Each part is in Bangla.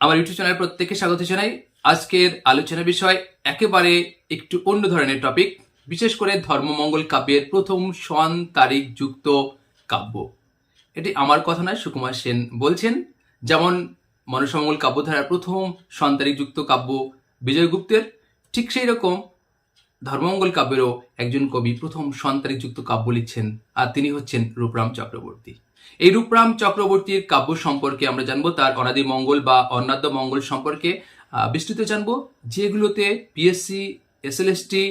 আমার ইউটিউব চ্যানেল প্রত্যেককে স্বাগত জানাই। আজকের আলোচনা বিষয় একেবারে একটু অন্য ধরনের টপিক বিশেষ করে ধর্মমঙ্গল কাব্যের প্রথম সন তারিখ যুক্ত কাব্য। এটি আমার কথা নয়, সুকুমার সেন বলছেন। যেমন মনসমঙ্গল কাব্যধারার প্রথম সন তারিখ যুক্ত কাব্য বিজয়গুপ্তের ঠিক সেই রকম ধর্মমঙ্গল কাব্যেরও একজন কবি প্রথম সন্তারিক যুক্ত কাব্য লিখছেন, আর তিনি হচ্ছেন রূপরাম চক্রবর্তী। এই রূপরাম চক্রবর্তীর কাব্য সম্পর্কে আমরা জানব, তার অনাদি মঙ্গল বা অন্নাদ্য মঙ্গল সম্পর্কে বিস্তৃত জানব, যেগুলোতে পিএসসি এসএলএসটি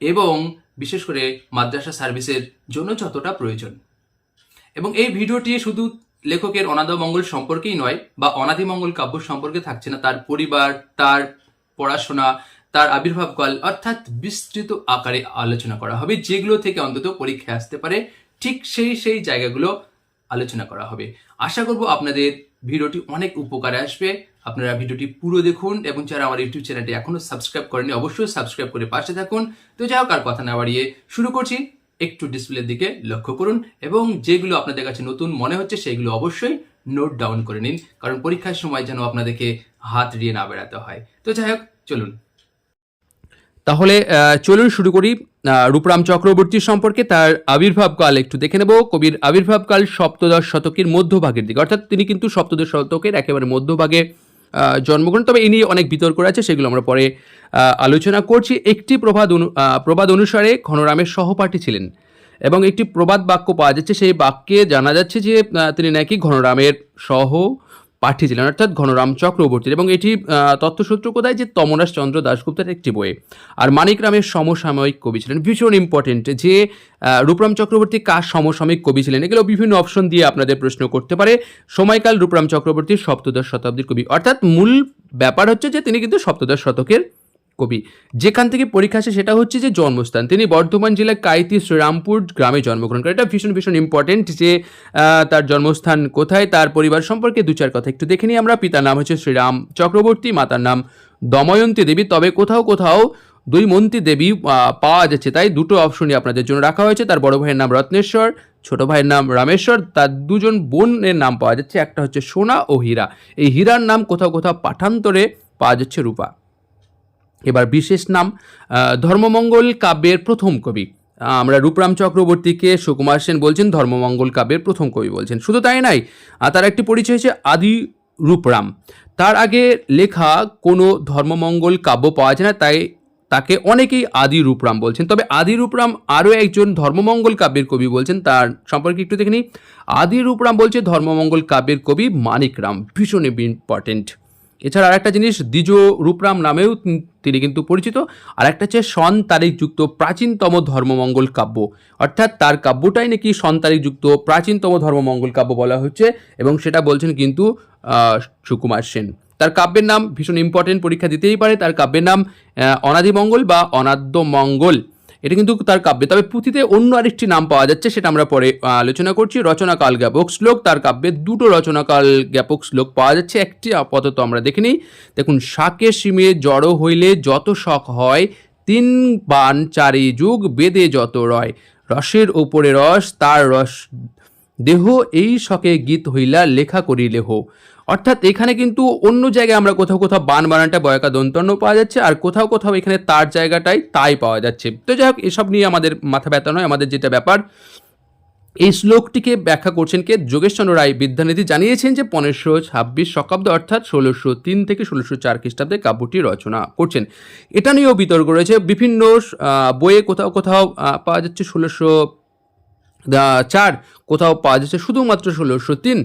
এবং বিশেষ করে মাদ্রাসা সার্ভিসের জন্য যতটা প্রয়োজন। এবং এই ভিডিওটি শুধু লেখকের অনাদি মঙ্গল সম্পর্কেই নয়, বা অনাদি মঙ্গল কাব্য সম্পর্কে থাকছে না, তার পরিবার, তার পড়াশোনা, তার আবির্ভাবকাল অর্থাৎ বিস্তৃত আকারে আলোচনা করা হবে, যেগুলো থেকে অন্তত পরীক্ষায় আসতে পারে, ঠিক সেই সেই জায়গাগুলো আলোচনা করা হবে। আশা করব আপনাদের ভিডিওটি অনেক উপকারে আসবে। আপনারা ভিডিওটি পুরো দেখুন এবং যারা আমার ইউটিউব চ্যানেলটি এখনও সাবস্ক্রাইব করেনি অবশ্যই সাবস্ক্রাইব করে পাশে থাকুন। তো যাই হোক, আর কথা না বাড়িয়ে শুরু করছি। একটু ডিসপ্লের দিকে লক্ষ্য করুন এবং যেগুলো আপনাদের কাছে নতুন মনে হচ্ছে সেগুলো অবশ্যই নোট ডাউন করে নিন, কারণ পরীক্ষার সময় যেন আপনাদেরকে হাত দিয়ে না বেড়াতে হয়। তো যাই হোক, চলুন। তাহলে চলুন শুরু করি রূপরাম চক্রবর্তী সম্পর্কে। তার আবির্ভাবকাল একটু দেখে নেব। কবির আবির্ভাবকাল সপ্তদশ শতকের মধ্যভাগের দিকে। অর্থাৎ তিনি কিন্তু সপ্তদশ শতকের একেবারে মধ্যভাগে জন্মগ্রহণ। তবে এ নিয়ে অনেক বিতর্ক আছে সেগুলো আমরা পরে আলোচনা করছি। একটি প্রবাদ প্রবাদ অনুসারে ঘনরামের সহপাঠী ছিলেন এবং একটি প্রবাদ বাক্য পাওয়া যাচ্ছে। সেই বাক্যে জানা যাচ্ছে যে তিনি নাকি ঘনরামের সহ পাঠী ছিলেন অর্থাৎ ঘনরাম চক্রবর্তীর। এবং এটি তথ্যসূত্র কোথায়? যে তমরাস চন্দ্র দাশগুপ্তের একটি বই। আর মানিক রামের সমসাময়িক কবি ছিলেন, ভীষণ ইম্পর্টেন্ট যে রূপরাম চক্রবর্তী কার সমসাময়িক কবি ছিলেন? এগুলো বিভিন্ন অপশন দিয়ে আপনাদের প্রশ্ন করতে পারে। সময়কাল রূপরাম চক্রবর্তীর সপ্তদশ শতাব্দীর কবি। অর্থাৎ মূল ব্যাপার হচ্ছে যে, তিনি কিন্তু সপ্তদশ শতকের কবি। যেখান থেকে পরীক্ষা আসে সেটা হচ্ছে যে জন্মস্থান। তিনি বর্ধমান জেলার কাইতি শ্রীরামপুর গ্রামে জন্মগ্রহণ করেন। এটা ভীষণ ভীষণ ইম্পর্টেন্ট যে তার জন্মস্থান কোথায়, তার পরিবার সম্পর্কে দু চার কথা। একটু দেখে নিই আমরা, পিতার নাম হচ্ছে শ্রীরাম চক্রবর্তী, মাতার নাম দময়ন্তী দেবী। তবে কোথাও কোথাও দুই মন্ত্রী দেবী পাওয়া যাচ্ছে। তাই দুটো অপশনই আপনাদের জন্য রাখা হয়েছে। তার বড় ভাইয়ের নাম রত্নেশ্বর, ছোট ভাইয়ের নাম রামেশ্বর। তার দুজন বোনের নাম পাওয়া যাচ্ছে। একটা হচ্ছে সোনা ও হীরা। এই হীরার নাম কোথাও কোথাও পাঠান্তরে পাওয়া যাচ্ছে রূপা। এবার বিশেষ নাম ধর্মমঙ্গল কাব্যের প্রথম কবি। আমরা রূপরাম চক্রবর্তীকে সুকুমার সেন বলছেন, ধর্মমঙ্গল কাব্যের প্রথম কবি বলছেন। শুধু তাই নাই তার একটি পরিচয় হচ্ছে আদি রূপরাম। তার আগে লেখা কোনো ধর্মমঙ্গল কাব্য পাওয়া যায় না, তাই তাকে অনেকেই আদি রূপরাম বলছেন। তবে আদি রূপরাম আরও একজন ধর্মমঙ্গল কাব্যের কবি বলছেন, তার সম্পর্কে একটু দেখে নিই। আদি রূপরাম বলছে, ধর্মমঙ্গল কাব্যের কবি মানিকরাম, ভীষণ ইম্পর্টেন্ট। এছাড়া আরেকটা জিনিস, দ্বিজ রূপরাম নামেও তিনি কিন্তু পরিচিত। আর একটা হচ্ছে সন তারিখযুক্ত প্রাচীনতম ধর্মমঙ্গল কাব্য। অর্থাৎ তার কাব্যটাই নাকি সন তারিখযুক্ত প্রাচীনতম ধর্মমঙ্গল কাব্য বলা হচ্ছে এবং সেটা বলছেন কিন্তু সুকুমার সেন। তার কাব্যের নাম ভীষণ ইম্পর্টেন্ট পরীক্ষা দিতেই পারে। তার কাব্যের নাম অনাদিমঙ্গল বা অনাদ্য মঙ্গল এটা কিন্তু তার কাব্যে। তবে পুঁথিতে অন্য আরেকটি নাম পাওয়া যাচ্ছে, সেটা আমরা পরে আলোচনা করছি। রচনাকাল জ্ঞাপক শ্লোক। তার কাব্যে দুটো রচনাকাল জ্ঞাপক শ্লোক পাওয়া যাচ্ছে। একটি আপাতত আমরা দেখে নিই। দেখুন, শাকে সিমে জড়ো হইলে যত শখ হয়, তিন বান চারি যুগ বেদে যত রয়। রসের ওপরে রস, তার রস দেহ, এই শখে গীত হইলা লেখা করিলেহ অর্থাৎ এখানে কিন্তু অন্য জায়গায় আমরা কোথাও কোথাও বান বানানটা বয়কা দন্তন্য পাওয়া যাচ্ছে, আর কোথাও কোথাও এখানে তার জায়গাটাই তাই পাওয়া যাচ্ছে। তো যাই হোক, এসব নিয়ে আমাদের মাথা ব্যথা নয়, আমাদের যেটা ব্যাপার, এই শ্লোকটিকে ব্যাখ্যা করছেন কে? যোগেশচন্দ্র রায়, বিদ্যানিধি জানিয়েছেন যে পনেরোশো ছাব্বিশ শকাব্দ, অর্থাৎ ষোলোশো তিন থেকে ষোলোশো চার খ্রিস্টাব্দে কাব্যটি রচনা করছেন। এটা নিয়েও বিতর্ক রয়েছে, বিভিন্ন বইয়ে কোথাও কোথাও পাওয়া যাচ্ছে ষোলোশো চার কোথাও পাওয়া যাচ্ছে শুধুমাত্র ষোলোশো তিন।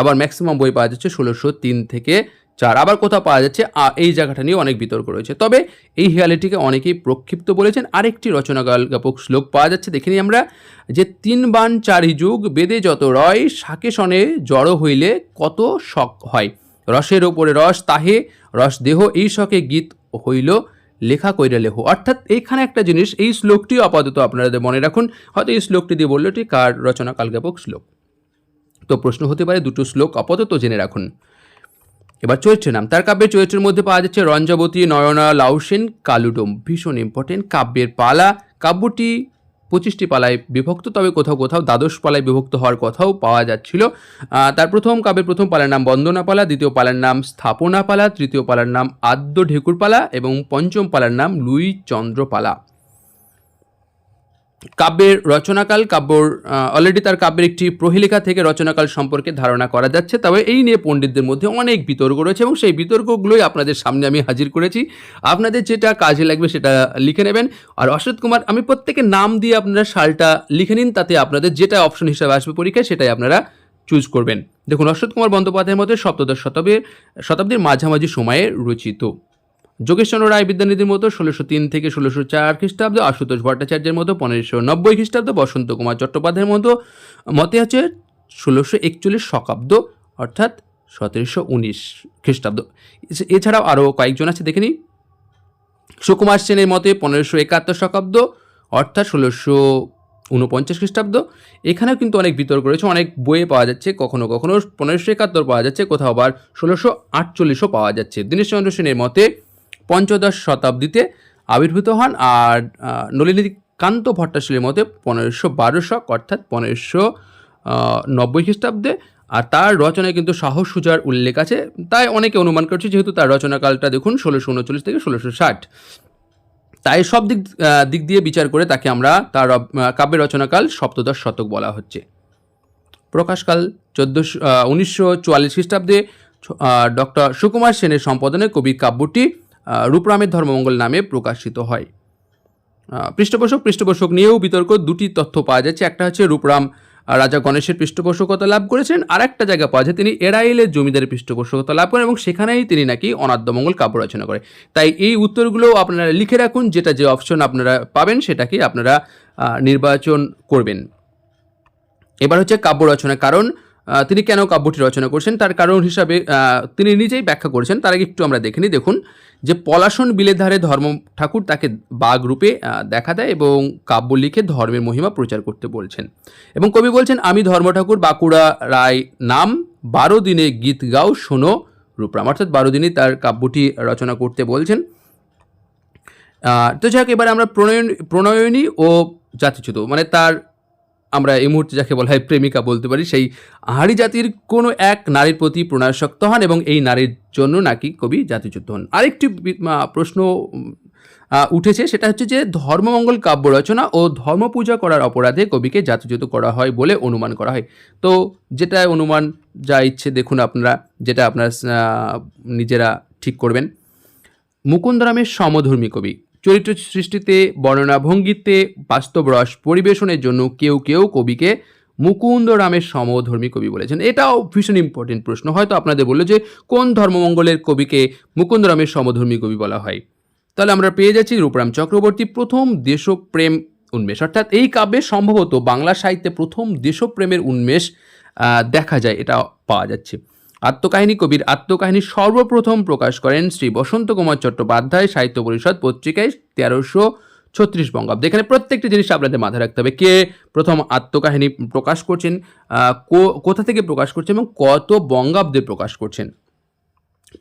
আবার ম্যাক্সিমাম বই পাওয়া যাচ্ছে ষোলোশো তিন থেকে চার। আবার কোথাও পাওয়া যাচ্ছে এই জায়গাটা নিয়ে অনেক বিতর্ক রয়েছে। তবে এই হেয়ালিটিকে অনেকেই প্রক্ষিপ্ত বলেছেন। আরেকটি রচনাকাল শ্লোক পাওয়া যাচ্ছে, দেখে নিই আমরা, যে তিন বান চারি যুগ বেদে যত রয়, শাকে সনে জড়ো হইলে কত শখ হয়। রসের ওপরে রস তাহে, রস দেহ এই শখে গীত হইল, লেখা কইরা লেহ। অর্থাৎ এইখানে একটা জিনিস, এই শ্লোকটিও আপাতত আপনারা মনে রাখুন। হয়তো এই শ্লোকটি দিয়ে বলল এটি কার রচনা কালজ্ঞাপক শ্লোক। তো প্রশ্ন হতে পারে দুটো শ্লোক আপাতত জেনে রাখুন। এবার চরিত্রের নাম, তার কাব্যের চরিত্রের মধ্যে পাওয়া যাচ্ছে রঞ্জাবতী, নয়না, লাউসেন, কালুডোম, ভীষণ ইম্পর্টেন্ট কাব্যের পালা। কাব্যটি পঁচিশটি পালায় বিভক্ত, তবে কোথাও কোথাও দ্বাদশ পালায় বিভক্ত হওয়ার কথাও পাওয়া যাচ্ছিল। তার প্রথম কাব্যের প্রথম পালার নাম বন্দনা পালা, দ্বিতীয় পালার নাম স্থাপনা পালা, তৃতীয় পালার নাম আদ্য ঢেকুর পালা এবং পঞ্চম পালার নাম লুই চন্দ্র পালা। কাব্যের রচনাকাল, কাব্যর অলরেডি তার কাব্যের একটি প্রহেলিকা থেকে রচনাকাল সম্পর্কে ধারণা করা যাচ্ছে। তবে এই নিয়ে পণ্ডিতদের মধ্যে অনেক বিতর্ক রয়েছে এবং সেই বিতর্কগুলোই আপনাদের সামনে আমি হাজির করেছি। আপনাদের যেটা কাজে লাগবে সেটা লিখে নেবেন। আর অসিত কুমার, আমি প্রত্যেকের নাম দিয়ে আপনারা সালটা লিখে নিন, তাতে আপনাদের যেটা অপশন হিসাবে আসবে পরীক্ষায় সেটাই আপনারা চুজ করবেন। দেখুন অশ্বত কুমার বন্দ্যোপাধ্যায়ের মধ্যে সপ্তদশ শতাব্দীর শতাব্দীর মাঝামাঝি সময়ে রচিত। যোগেশচন্দ্র রায় বিদ্যানিধির মতো ষোলোশো তিন থেকে ষোলোশো চার খ্রিস্টাব্দ আশুতোষ ভট্টাচার্যের মতো পনেরোশো নব্বই খ্রিস্টাব্দ বসন্ত কুমার চট্টোপাধ্যায়ের মতো মতে আছে ষোলোশো একচল্লিশ শকাব্দ, অর্থাৎ সতেরোশো উনিশ খ্রিস্টাব্দ। এছ- এছাড়াও আরও কয়েকজন আছে, দেখে নিই। সুকুমার সেনের মতে পনেরোশো একাত্তর শকাব্দ, অর্থাৎ ষোলোশো উনপঞ্চাশ খ্রিস্টাব্দ। এখানেও কিন্তু অনেক বিতর্ক রয়েছে, অনেক বইয়ে পাওয়া যাচ্ছে, কখনো কখনো পনেরোশো একাত্তর পাওয়া যাচ্ছে, কোথাও আবার ষোলোশো আটচল্লিশও পাওয়া যাচ্ছে। দীনেশচন্দ্র সেনের মতে পঞ্চদশ শতাব্দীতে আবির্ভূত হন আর নলিনীকান্ত ভট্টাশিলের মতে পনেরোশো বারো শক, অর্থাৎ পনেরোশো নব্বই খ্রিস্টাব্দে। আর তার রচনায় কিন্তু সাহস সুজার উল্লেখ আছে, তাই অনেকে অনুমান করছে যেহেতু তার রচনাকালটা দেখুন ষোলোশো উনচল্লিশ থেকে ষোলোশো ষাট। তাই সব দিক দিক দিয়ে বিচার করে তাকে আমরা তার কাব্যের রচনাকাল সপ্তদশ শতক বলা হচ্ছে। প্রকাশকাল চোদ্দোশো উনিশশো চুয়াল্লিশ খ্রিস্টাব্দে ডক্টর সুকুমার সেনের সম্পাদনে কবির কাব্যটি রূপরামের ধর্মমঙ্গল নামে প্রকাশিত হয়। পৃষ্ঠপোষক পৃষ্ঠপোষক নিয়েও বিতর্ক। দুটি তথ্য পাওয়া যাচ্ছে। একটা হচ্ছে রূপরাম রাজা গণেশের পৃষ্ঠপোষকতা লাভ করেছেন। আর একটা জায়গা পাওয়া যায় তিনি এরাইলের জমিদারের পৃষ্ঠপোষকতা লাভ করেন এবং সেখানেই তিনি নাকি অনাদ্যমঙ্গল কাব্য রচনা করে। তাই এই উত্তরগুলো আপনারা লিখে রাখুন। যেটা যে অপশন আপনারা পাবেন, সেটাকে আপনারা নির্বাচন করবেন। এবার হচ্ছে কাব্য রচনা। কারণ তিনি কেন কাব্যটি রচনা করছেন? তার কারণ হিসাবে তিনি নিজেই ব্যাখ্যা করেছেন। তার আগে একটু আমরা দেখে নিই। দেখুন, যে পলাশন বিলের ধারে ধর্ম ঠাকুর তাকে বাঘ রূপে দেখা দেয় এবং কাব্য লিখে ধর্মের মহিমা প্রচার করতে বলছেন। এবং কবি বলছেন, আমি ধর্ম ঠাকুর বাঁকুড়া রায় নাম, বারো দিনে গীত গাও, শোনো রূপরাম। অর্থাৎ বারো দিনই তার কাব্যটি রচনা করতে বলছেন। তো যাক এবার আমরা প্রণয়ন, প্রণয়নী ও জাতিচ্যুত। মানে তার আমরা এই মুহূর্তে যাকে বলা হয় প্রেমিকা বলতে পারি, সেই আহারি জাতির কোনো এক নারীর প্রতি প্রণয়াসক্ত হন এবং এই নারীর জন্য নাকি কবি জাতিচ্যুত হন। আরেকটি প্রশ্ন উঠেছে, সেটা হচ্ছে যে ধর্মমঙ্গল কাব্য রচনা ও ধর্ম পূজা করার অপরাধে কবিকে জাতিচ্যুত করা হয় বলে অনুমান করা হয়। তো যেটা অনুমান যা ইচ্ছে দেখুন আপনারা, যেটা আপনারা নিজেরা ঠিক করবেন। মুকুন্দরামের সমধর্মী কবি চরিত্র সৃষ্টিতে বর্ণনা ভঙ্গিতে বাস্তব রস পরিবেশনের জন্য কেউ কেউ কবিকে মুকুন্দ রামের সমধর্মী কবি বলেছেন। এটাও ভীষণ ইম্পর্টেন্ট প্রশ্ন। হয়তো আপনাদের বলল যে, কোন ধর্মমঙ্গলের কবিকে মুকুন্দ রামের সমধর্মী কবি বলা হয়? তাহলে আমরা পেয়ে যাচ্ছি রূপরাম চক্রবর্তী প্রথম দেশপ্রেম উন্মেষ। অর্থাৎ এই কাব্যে সম্ভবত বাংলা সাহিত্যে প্রথম দেশপ্রেমের উন্মেষ দেখা যায়, এটা পাওয়া যাচ্ছে। আত্মকাহিনী কবির আত্মকাহিনী সর্বপ্রথম প্রকাশ করেন শ্রী বসন্ত কুমার চট্টোপাধ্যায় সাহিত্য পরিষদ পত্রিকায় তেরোশো ছত্রিশ বঙ্গাব্দ। এখানে প্রত্যেকটি জিনিস আপনাদের মাথায় রাখতে হবে। কে প্রথম আত্মকাহিনী প্রকাশ করছেন কোথা থেকে প্রকাশ করছেন এবং কত বঙ্গাব্দে প্রকাশ করছেন?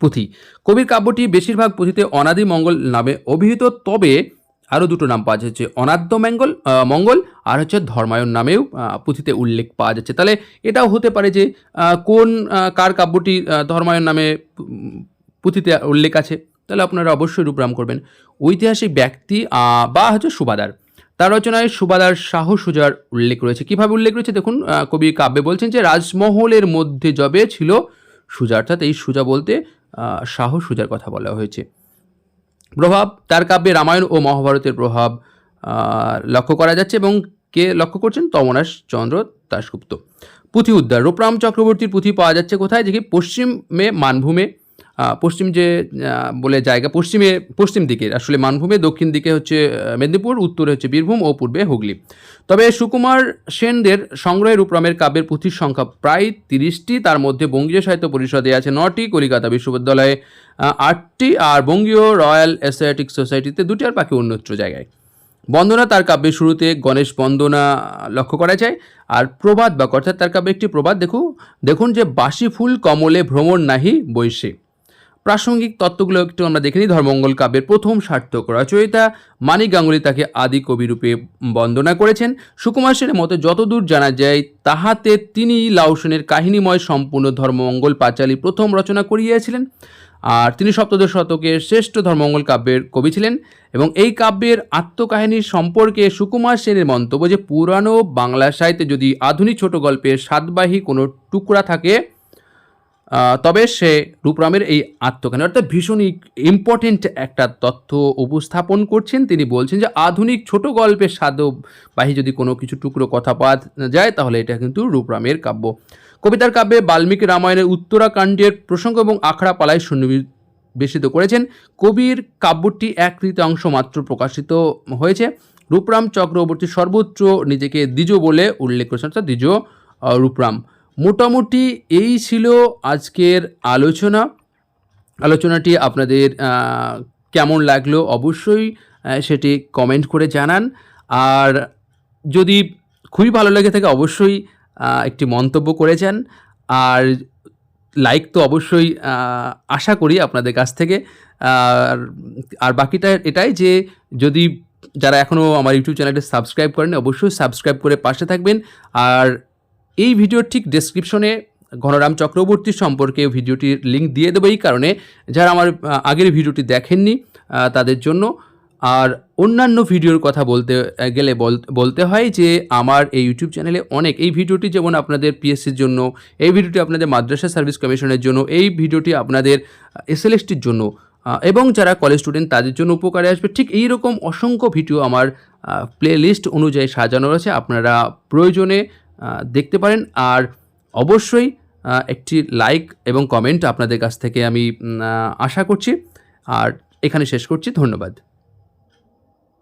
পুঁথি। কবির কাব্যটি বেশিরভাগ পুঁথিতে অনাদি মঙ্গল নামে অভিহিত, তবে আরও দুটো নাম পাওয়া যাচ্ছে, অনাদ্য মঙ্গল মঙ্গল, আর হচ্ছে ধর্মায়ণ নামেও পুঁথিতে উল্লেখ পাওয়া যাচ্ছে। তাহলে এটাও হতে পারে যে কোন কার কাব্যটি ধর্মায়ণ নামে পুঁথিতে উল্লেখ আছে? তাহলে আপনারা অবশ্যই রূপরাম করবেন। ঐতিহাসিক ব্যক্তি বা হচ্ছে সুবাদার। তার রচনায় সুবাদার শাহ সুজার উল্লেখ রয়েছে। কীভাবে উল্লেখ রয়েছে? দেখুন কবি কাব্যে বলছেন যে, রাজমহলের মধ্যে যবে ছিল সুজা। অর্থাৎ এই সুজা বলতে শাহ সুজার কথা বলা হয়েছে। প্রভাব, তার কাব্যে রামায়ণ ও মহাভারতের প্রভাব লক্ষ্য করা যাচ্ছে এবং কে লক্ষ্য করছেন? তমনাশ চন্দ্র দাশগুপ্ত। পুঁথি উদ্ধার। রূপরাম চক্রবর্তীর পুঁথি পাওয়া যাচ্ছে কোথায়? যে পশ্চিমে মানভূমে। পশ্চিম যে বলে জায়গা, পশ্চিমে, পশ্চিম দিকে, আসলে মানভূমে, দক্ষিণ দিকে হচ্ছে মেদিনীপুর, উত্তরে হচ্ছে বীরভূম ও পূর্বে হুগলি। তবে সুকুমার সেনদের সংগ্রহে রূপরামের কাব্যের পুঁথির সংখ্যা প্রায় তিরিশটি, তার মধ্যে বঙ্গীয় সাহিত্য পরিষদে আছে নটি, কলিকাতা বিশ্ববিদ্যালয়ে আটটি, আর বঙ্গীয় রয়্যাল অ্যাসিয়াটিক সোসাইটিতে দুটি আর বাকি অন্যত্র জায়গায়। বন্দনা তার কাব্যের শুরুতে গণেশ বন্দনা লক্ষ্য করা যায়, আর প্রবাদ বা অর্থাৎ তার কাব্যে একটি প্রবাদ, দেখু, দেখুন যে বাসি ফুল কমলে ভ্রমণ নাহি বৈশে। প্রাসঙ্গিক তত্ত্বগুলো একটু আমরা দেখে নিই। ধর্মমঙ্গল কাব্যের প্রথম সার্থক রচয়িতা মানিক গাঙ্গুলি তাকে আদি কবি রূপে বন্দনা করেছেন। সুকুমার সেনের মতে যতদূর জানা যায়, তাহাতে তিনি লাউসেনের কাহিনীময় সম্পূর্ণ ধর্মমঙ্গল পাঁচালী প্রথম রচনা করিয়াছিলেন। আর তিনি সপ্তদশ শতকের শ্রেষ্ঠ ধর্মমঙ্গল কাব্যের কবি ছিলেন এবং এই কাব্যের আত্মকাহিনীর সম্পর্কে সুকুমার সেনের মন্তব্য যে পুরানো বাংলা সাহিত্যে যদি আধুনিক ছোট গল্পের সাতবাহী কোনো টুকরা থাকে তবে সে রূপরামের এই আত্মকাহিনী অর্থাৎ ভীষণই ইম্পর্টেন্ট একটা তথ্য উপস্থাপন করছেন। তিনি বলছেন যে, আধুনিক ছোট গল্পের সাধবাহী যদি কোনো কিছু টুকরো কথা পাওয়া যায়, তাহলে এটা কিন্তু রূপরামের কাব্য। কবিতার কাব্যে বাল্মীকি রামায়ণের উত্তরাকাণ্ডের প্রসঙ্গ এবং আখড়া পালায় সন্নিবেশিত করেছেন। কবির কাব্যটি এক তৃতীয়াংশ মাত্র প্রকাশিত হয়েছে। রূপরাম চক্রবর্তী সর্বোচ্চ নিজেকে দ্বিজ বলে উল্লেখ করেছেন, অর্থাৎ দ্বিজ রূপরাম। মোটামুটি এই ছিল আজকের আলোচনা। আলোচনাটি আপনাদের কেমন লাগল অবশ্যই সেটি কমেন্ট করে জানান। আর যদি খুবই ভালো লেগে থাকে অবশ্যই একটি মন্তব্য করে যান। আর লাইক তো অবশ্যই আশা করি আপনাদের কাছ থেকে। আর আর বাকিটা এটাই যে যদি যারা এখনও আমার ইউটিউব চ্যানেলটি সাবস্ক্রাইব করেন অবশ্যই সাবস্ক্রাইব করে পাশে থাকবেন। আর এই ভিডিওর ঠিক ডেসক্রিপশনে ঘনরাম চক্রবর্তী সম্পর্কে ভিডিওটির লিঙ্ক দিয়ে দেবো এই কারণে। যারা আমার আগের ভিডিওটি দেখেননি তাদের জন্য। আর অন্যান্য ভিডিওর কথা বলতে গেলে বল- বলতে হয় যে, আমার এই ইউটিউব চ্যানেলে অনেক, এই ভিডিওটি যেমন আপনাদের পিএসসির জন্য, এই ভিডিওটি আপনাদের মাদ্রাসা সার্ভিস কমিশনের জন্য, এই ভিডিওটি আপনাদের এসএলএসটির জন্য এবং যারা কলেজ স্টুডেন্ট তাদের জন্য উপকারে আসবে। ঠিক এই রকম অসংখ্য ভিডিও আমার প্লে লিস্ট অনুযায়ী সাজানো রয়েছে আপনারা প্রয়োজনে দেখতে পারেন। আর অবশ্যই একটি লাইক এবং কমেন্ট আপনাদের কাছ থেকে আমি আশা করছি। আর এখানে শেষ করছি। ধন্যবাদ।